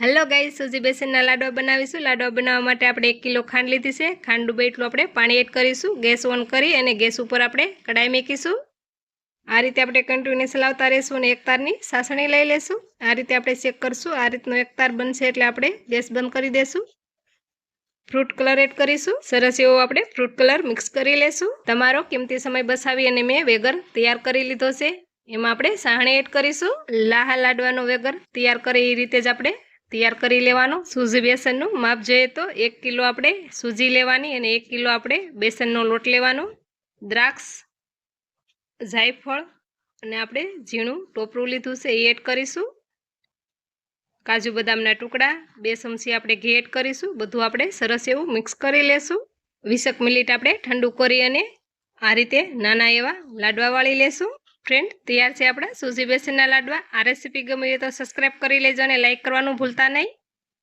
Hello ગાઈ સૂજી બેસનના લાડવા બનાવીશું. લાડવા બનાવવા માટે આપણે એક કિલો ખાંડ લીધી છે. ખાંડ ડૂબે એટલું આપણે પાણી એડ કરીશું. ગેસ ઓન કરી અને ગેસ ઉપર આપણે કડાઈ મૂકીશું. આ રીતે આપણે કન્ટિન્યુઅસ લાવતા રહીશું અને એક તારની સાસણી લઈ લેશું. આ રીતે આપણે ચેક કરશું. આ રીતનો એક તાર બનશે એટલે આપણે ગેસ બંધ કરી દેશું. ફ્રૂટ કલર એડ કરીશું. સરસ એવો આપણે ફ્રૂટ કલર મિક્સ કરી લેશું. તમારો કિંમતી સમય બસાવી અને મેં વેગર તૈયાર કરી લીધો છે. એમાં આપણે સાહણી એડ કરીશું. લાહા લાડવાનો વેગર તૈયાર કરે એ રીતે જ આપણે તૈયાર કરી લેવાનો. સૂજી બેસનનું માપ જોઈએ તો એક કિલો આપણે સૂજી લેવાની અને એક કિલો આપણે બેસનનો લોટ લેવાનો. દ્રાક્ષ, જાયફળ અને આપણે ઝીણું ટોપરું લીધું છે એ એડ કરીશું. કાજુ બદામના ટુકડા, બે ચમચી આપણે ઘી એડ કરીશું. બધું આપણે સરસ એવું મિક્સ કરી લેશું. વીસેક મિનિટ આપણે ઠંડુ કરી અને આ રીતે નાના એવા લાડવા વાળી લેશું. ફ્રેન્ડ તૈયાર છે આપણા. સૂજી બેસનના લાડવા. આ રેસીપી ગમી હોય તો સબસ્ક્રાઈબ કરી લેજો અને લાઈક કરવાનું ભૂલતા નહીં.